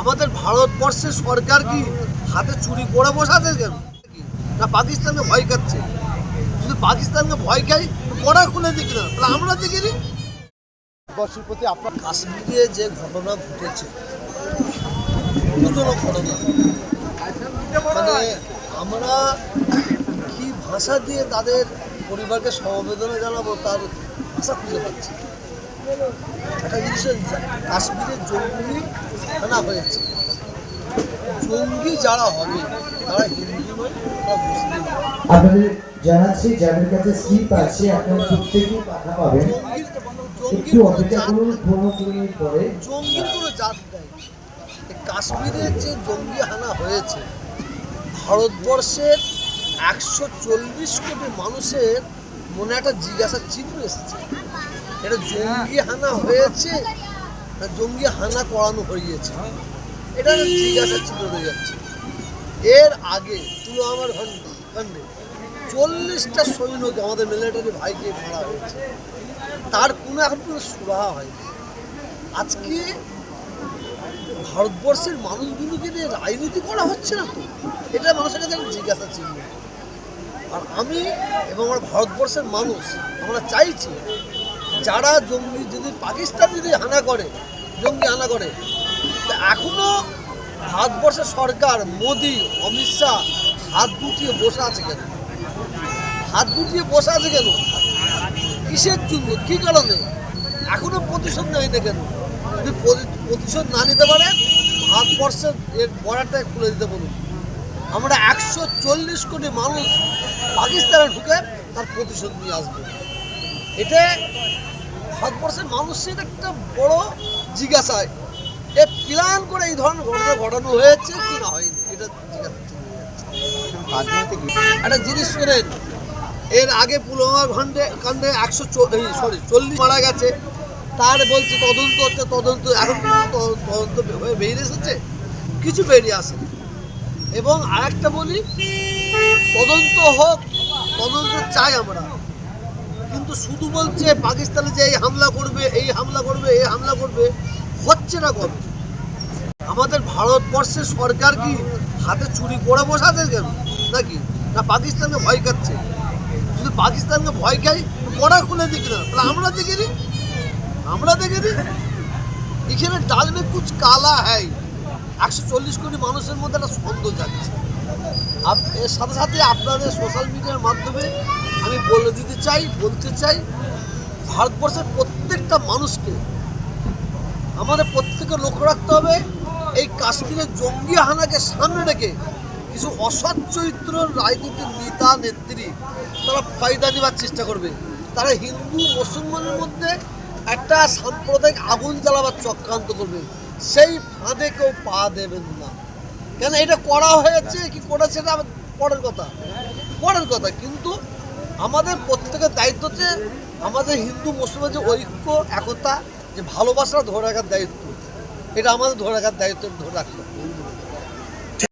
আমাদের ভারতবর্ষের সরকার কি হাতে চুরি করে বসাছে কেন না পাকিস্তানকে ভয় খাচ্ছে। যদি পাকিস্তানকে ভয় খাই পড়া খুলে দেখি না তাহলে আমরা দেখিনি ভারতবর্ষের প্রতি আপনার কাশ্মীরে যে ঘটনা ঘটেছে দুজনক ঘটনা মানে আমরা কি ভাষা দিয়ে তাদের পরিবারকে সমবেদনা জানাব তার ভাষা খুঁজে পাচ্ছি। একটা জিনিস হচ্ছে, কাশ্মীরে জঙ্গি হানা হয়েছে। জঙ্গি যারা হবে তারা হিন্দু নয় তারা মুসলিম আপনাদের জানাচ্ছি যাদের কাছে স্লিপ আছে আপনারা প্রত্যেকেই পাঠা পাবেন। একটু অপেক্ষা করুন পনেরো কুড়ি মিনিট পরে। জঙ্গির কোনো জাত নেই। কাশ্মীরের যে জঙ্গি হানা হয়েছে ভারতবর্ষের একশো চল্লিশ কোটি মানুষের মনে একটা জিজ্ঞাসা চিহ্ন এসেছে। এটা জঙ্গি হানা হয়েছে জঙ্গি হানা করানো হয়েছে? এটা জিজ্ঞাসা রয়ে যাচ্ছে। এর আগে পুলওয়ামার খণ্ডে খণ্ডে চল্লিশটা সৈন্যকে আমাদের মিলিটারি ভাইকে মারা হয়েছে। তার কোনো এখন কোনো সুরাহা হয়নি। আজকে ভারতবর্ষের মানুষগুলোকে নিয়ে রাজনীতি করা হচ্ছে না তো? এটা মানুষের কাছে জিজ্ঞাসা চিহ্ন। আর আমি এবং আমার ভারতবর্ষের মানুষ, আমরা চাইছি যারা জঙ্গি, যদি পাকিস্তান যদি হানা করে, জঙ্গি হানা করে এখনও ভারতবর্ষের সরকার, মোদি, অমিত শাহ, হাত গুটিয়ে বসে আছে কেন? হাত গুটিয়ে বসে আছে কেন? কিসের জন্য? কি কারণে? এখনও প্রতিশোধ নেয় না কেন? যদি প্রতি- প্রতিশোধ না নিতে পারে, ভারতবর্ষের এর বর্ডারটা খুলে দিতে বলুন। আমরা একশো চল্লিশ কোটি মানুষ পাকিস্তানে ঢুকে তার প্রতিশোধ নিয়ে আসব। এটা ভারতবর্ষের মানুষের একটা বড় জিজ্ঞাসা এ প্ল্যান করে এই ধরনের ঘটনা ঘটানো হয়েছে কি না হয়নি? এটা একটা জিনিস করেন এর আগে পুলওয়ামা খণ্ডে কাণ্ডে একশো সরি চল্লিশ মারা গেছে। তার বলছে তদন্ত হচ্ছে, তদন্ত এখন তদন্ত হয়ে বেরিয়ে এসেছে। কিছু বেরিয়ে আসে এবং আরেকটা বলি, তদন্ত হোক, তদন্ত চাই আমরা। কিন্তু শুধু বলছে পাকিস্তানে যে এই হামলা করবে, এই হামলা করবে, এই হামলা করবে, হচ্ছে না কবে? আমাদের ভারতবর্ষের সরকার কি হাতে চুরি করে বসাছে কেন নাকি? না পাকিস্তানকে ভয় খাচ্ছে? যদি পাকিস্তানকে ভয় খাই পড়া খুলে দেখি না। তাহলে আমরা দেখিনি আমরা দেখিনি এখানে ডাল মে কুচ কালা হ্যায়। একশো চল্লিশ কোটি মানুষের মধ্যে একটা সন্দেহ যাচ্ছে এর সাথে সাথে আপনাদের সোশ্যাল মিডিয়ার মাধ্যমে আমি বলে দিতে চাই, বলতে চাই, ভারতবর্ষের প্রত্যেকটা মানুষকে, আমাদের প্রত্যেকে লক্ষ্য রাখতে হবে, এই কাশ্মীরের জঙ্গি হানাকে সামনে রেখে কিছু অসৎ চরিত্র রাজনীতির নেতা, নেত্রী, তারা ফায়দা নেওয়ার চেষ্টা করবে। তারা হিন্দু, মুসলমানের মধ্যে একটা সাম্প্রদায়িক আগুন জ্বালাবার চক্রান্ত করবে। সেই ফাঁদে কেউ পা দেবেন না। কেন এটা করা হয়েছে? কি করেছে? এটা পরের কথা। পরের কথা। কিন্তু আমাদের প্রত্যেকের দায়িত্ব হচ্ছে আমাদের হিন্দু মুসলিমের যে ঐক্য, একতা, যে ভালোবাসা ধরে রাখার দায়িত্ব। এটা আমাদের ধরে রাখার দায়িত্ব, ধরে রাখতে